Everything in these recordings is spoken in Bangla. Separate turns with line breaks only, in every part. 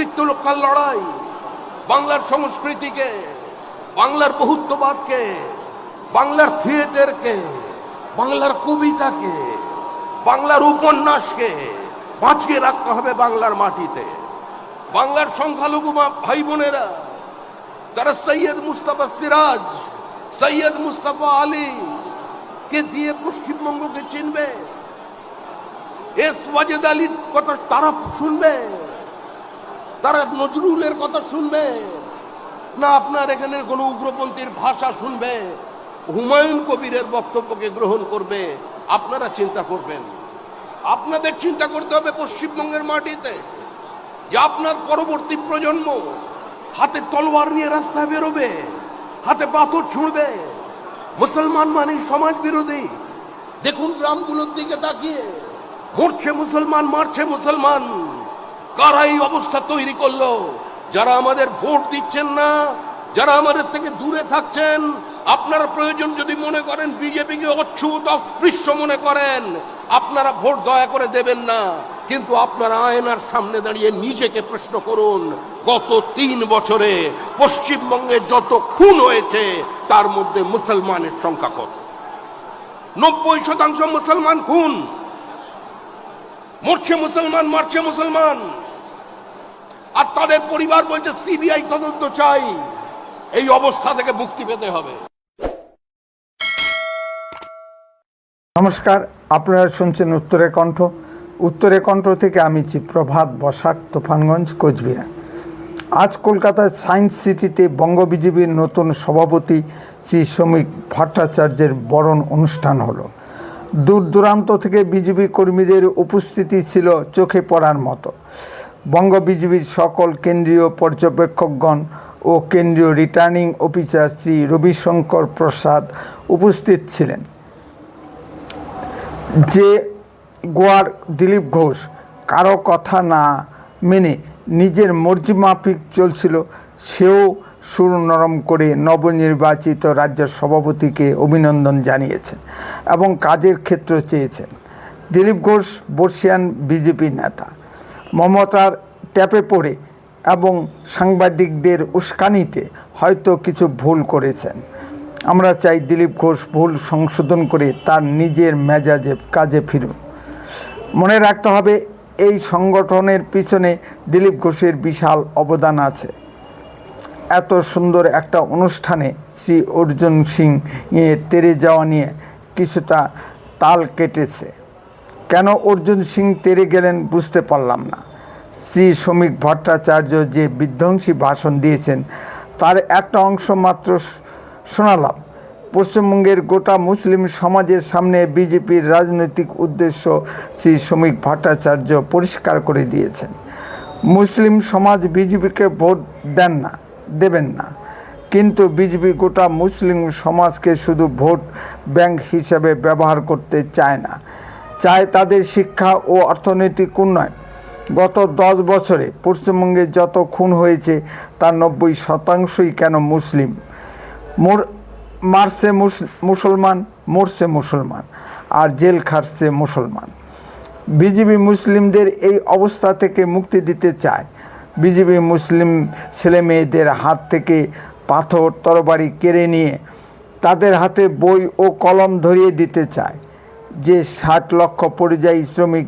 অস্তিত্ব রক্ষার লড়াই, বাংলার সংস্কৃতিকে, বাংলার বহুত্ববাদকে, বাংলার থিয়েটারকে, বাংলার কবিতাকে, বাংলার উপন্যাসকে বাঁচিয়ে রাখতে হবে বাংলার মাটিতে। বাংলার সংখ্যালঘু ভাই বোনেরা তারা সৈয়দ মুস্তাফা সিরাজ, সৈয়দ মুস্তাফা আলী কে দিয়ে পশ্চিমবঙ্গকে চিনবে, এস ওয়াজেদ আলীর কথা তারা শুনবে। তারা নজরুলের কথা শুনবে, না আপনার এখানে কোনো উগ্রপন্থীর ভাষা শুনবে, হুমায়ুন কবিরের বক্তব্যকে গ্রহণ করবে, আপনারা চিন্তা করবেন। আপনাদের চিন্তা করতে হবে পশ্চিমবঙ্গের মাটিতে, যে আপনার পরবর্তী প্রজন্ম হাতে তলোয়ার নিয়ে রাস্তায় বেরোবে, হাতে পাথর ছুঁড়বে। মুসলমান মানে সমাজ বিরোধী। দেখুন, গ্রামগুলোর দিকে তাকিয়ে, মরছে মুসলমান, মারছে মুসলমান। কারা এই অবস্থা তৈরি করল? যারা আমাদের ভোট দিচ্ছেন না, যারা আমাদের থেকে দূরে থাকছেন, আপনারা প্রয়োজন যদি মনে করেন বিজেপিকে অচ্ছুত অস্পৃশ্য মনে করেন, আপনারা ভোট দয়া করে দেবেন না। কিন্তু আপনারা আয়নার সামনে দাঁড়িয়ে নিজেকে প্রশ্ন করুন, গত তিন বছরে পশ্চিমবঙ্গে যত খুন হয়েছে, তার মধ্যে মুসলমানের সংখ্যা কত? নব্বই শতাংশ মুসলমান খুন। মরছে মুসলমান, মারছে মুসলমান। আর তাদের পরিবার বলছে, সিবিআই তদন্ত চাই। এই অবস্থা থেকে মুক্তি পেতে হবে।
নমস্কার, আপনারা শুনছেন উত্তরে কণ্ঠ। উত্তরে কণ্ঠ থেকে আমি প্রভাত বসাক, তুফানগঞ্জ, কোচবিহার। আজ কলকাতার সায়েন্স সিটিতে বঙ্গ বিজেপির নতুন সভাপতি শ্রী শ্রমিক ভট্টাচার্যের বরণ অনুষ্ঠান হলো। দূর দূরান্ত থেকে বিজেপি কর্মীদের উপস্থিতি ছিল চোখে পড়ার মতো। বঙ্গ বিজেপির সকল কেন্দ্রীয় পর্যবেক্ষকগণ ও কেন্দ্রীয় রিটার্নিং অফিসার শ্রী রবিশঙ্কর প্রসাদ উপস্থিত ছিলেন। যে গোয়ার দিলীপ ঘোষ, কারও কথা না মেনে নিজের মর্জি মাফিক চলছিল, সেও সুর নরম করে নবনির্বাচিত রাজ্য সভাপতিকে অভিনন্দন জানিয়েছেন এবং কাজের ক্ষেত্র চেয়েছেন। দিলীপ ঘোষ, বর্ষিয়ান বিজেপি নেতা। মমতার ট্যাপে পড়ে এবং সাংবাদিকদের উস্কানিতে হয়তো কিছু ভুল করেছেন। আমরা চাই দিলীপ ঘোষ ভুল সংশোধন করে তার নিজের মেজাজে কাজে ফিরুন মনে রাখতে হবে, এই সংগঠনের পিছনে দিলীপ ঘোষের বিশাল অবদান আছে। এত সুন্দর একটা অনুষ্ঠানে শ্রী অর্জুন সিং তেরে যাওয়া নিয়ে কিছুটা তাল কেটেছে। কেন অর্জুন সিং তেরে গেলেন বুঝতে পারলাম না। শ্রী শ্রমিক ভট্টাচার্য যে বিধ্বংসী ভাষণ দিয়েছেন, তার একটা অংশ মাত্র শোনালাম। পশ্চিমবঙ্গের গোটা মুসলিম সমাজের সামনে বিজেপির রাজনৈতিক উদ্দেশ্য শ্রী শ্রমিক ভট্টাচার্য পরিষ্কার করে দিয়েছেন। মুসলিম সমাজ বিজেপিকে ভোট দেন না। দেবেন না। কিন্তু বিজেপি গোটা মুসলিম সমাজকে শুধু ভোট ব্যাংক হিসেবে ব্যবহার করতে চায় না। চায় তাদের শিক্ষা ও অর্থনৈতিক উন্নয়ন। গত দশ বছরে পশ্চিমবঙ্গে যত খুন হয়েছে, তার নব্বই শতাংশই কেন মুসলিম? মোর, মারছে মুস- মুসলমান, মরছে মুসলমান, আর জেল খাটছে মুসলমান। বিজেপি মুসলিমদের এই অবস্থা থেকে মুক্তি দিতে চায়। বিজেপি মুসলিম ছেলে মেয়েদের হাত থেকে পাথর তরবারি কেড়ে নিয়ে তাদের হাতে বই ও কলম ধরিয়ে দিতে চায়। যে ষাট লক্ষ পরিযায়ী শ্রমিক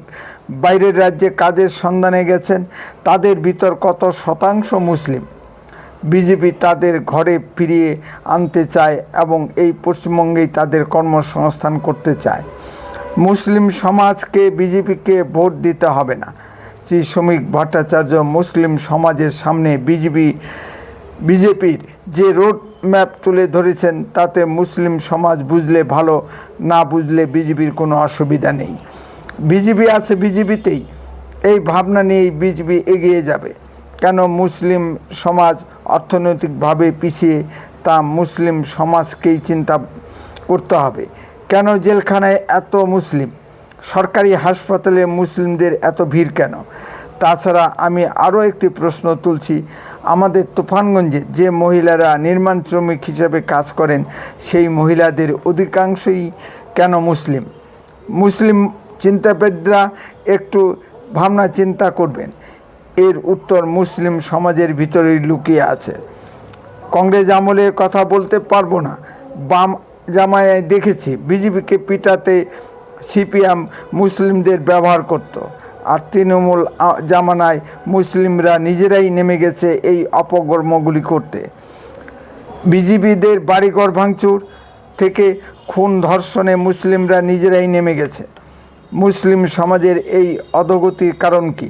বাইরের রাজ্যে কাজের সন্ধানে গেছেন, তাদের ভিতর কত শতাংশ মুসলিম? বিজেপি তাদের ঘরে ফিরিয়ে আনতে চায় এবং এই পশ্চিমবঙ্গেই তাদের কর্মসংস্থান করতে চায়। মুসলিম সমাজকে বিজেপিকে ভোট দিতে হবে না। শ্রী শ্রমিক ভট্টাচার্য মুসলিম সমাজের সামনে বিজেপি, বিজেপির যে রোড ম্যাপ তুলে ধরেছেন, তাতে মুসলিম সমাজ বুঝলে ভালো, না বুঝলে বিজেপির কোনো অসুবিধা নেই। বিজেপি আছে বিজেপিতেই, এই ভাবনা নিয়েই বিজেপি এগিয়ে যাবে। কেন মুসলিম সমাজ অর্থনৈতিকভাবে পিছিয়ে, তা মুসলিম সমাজকেই চিন্তা করতে হবে। কেন জেলখানায় এত মুসলিম? সরকারি হাসপাতালে মুসলিমদের এত ভিড় কেন? তাছাড়া আমি আরও একটি প্রশ্ন তুলছি। আমাদের তুফানগঞ্জে যে মহিলারা নির্মাণ শ্রমিক হিসেবে কাজ করেন, সেই মহিলাদের অধিকাংশই কেন মুসলিম? মুসলিম চিন্তাবিদরা একটু ভাবনা চিন্তা করবেন। এর উত্তর মুসলিম সমাজের ভিতরেই লুকিয়ে আছে। কংগ্রেস আমলের কথা বলতে পারব না। বাম জামায় দেখেছি, বিজেপিকে পিটাতে সিপিএম মুসলিমদের ব্যবহার করত। আর তৃণমূল জামানায় মুসলিমরা নিজেরাই নেমে গেছে এই অপকর্মগুলি করতে। বিজিবিদের বাড়িঘর ভাঙচুর থেকে খুন ধর্ষণে মুসলিমরা নিজেরাই নেমে গেছে। মুসলিম সমাজের এই অধগতির কারণ কি?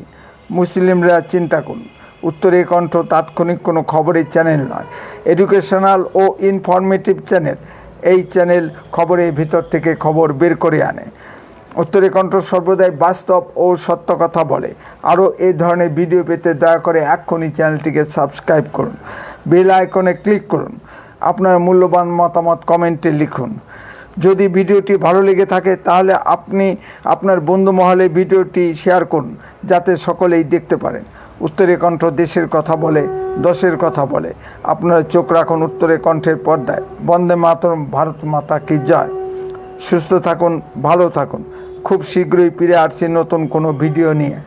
মুসলিমরা চিন্তা করুন। উত্তরে কণ্ঠ তাৎক্ষণিক কোনো খবরের চ্যানেল নয়। এডুকেশনাল ও ইনফরমেটিভ চ্যানেল এই চ্যানেল খবরের ভিতর থেকে খবর বের করে আনে। উত্তরে কণ্ঠ সর্বদাই বাস্তব ও সত্য কথা বলে। আরও এই ধরনের ভিডিও পেতে দয়া করে এক্ষুনি চ্যানেলটিকে সাবস্ক্রাইব করুন। বেল আইকনে ক্লিক করুন। আপনার মূল্যবান মতামত কমেন্টে লিখুন। যদি ভিডিওটি ভালো লেগে থাকে, তাহলে আপনি আপনার বন্ধু মহলে ভিডিওটি শেয়ার করুন, যাতে সকলেই দেখতে পারেন। উত্তরে কণ্ঠ দেশের কথা বলে, দশের কথা বলে। আপনারা চোখ রাখুন উত্তরে কণ্ঠের পর্দায়। বন্দে মাতর ভারত মাতা কি জয়। সুস্থ থাকুন, ভালো থাকুন। খুব শীঘ্রই ফিরে আসছি নতুন কোনো ভিডিও নিয়ে।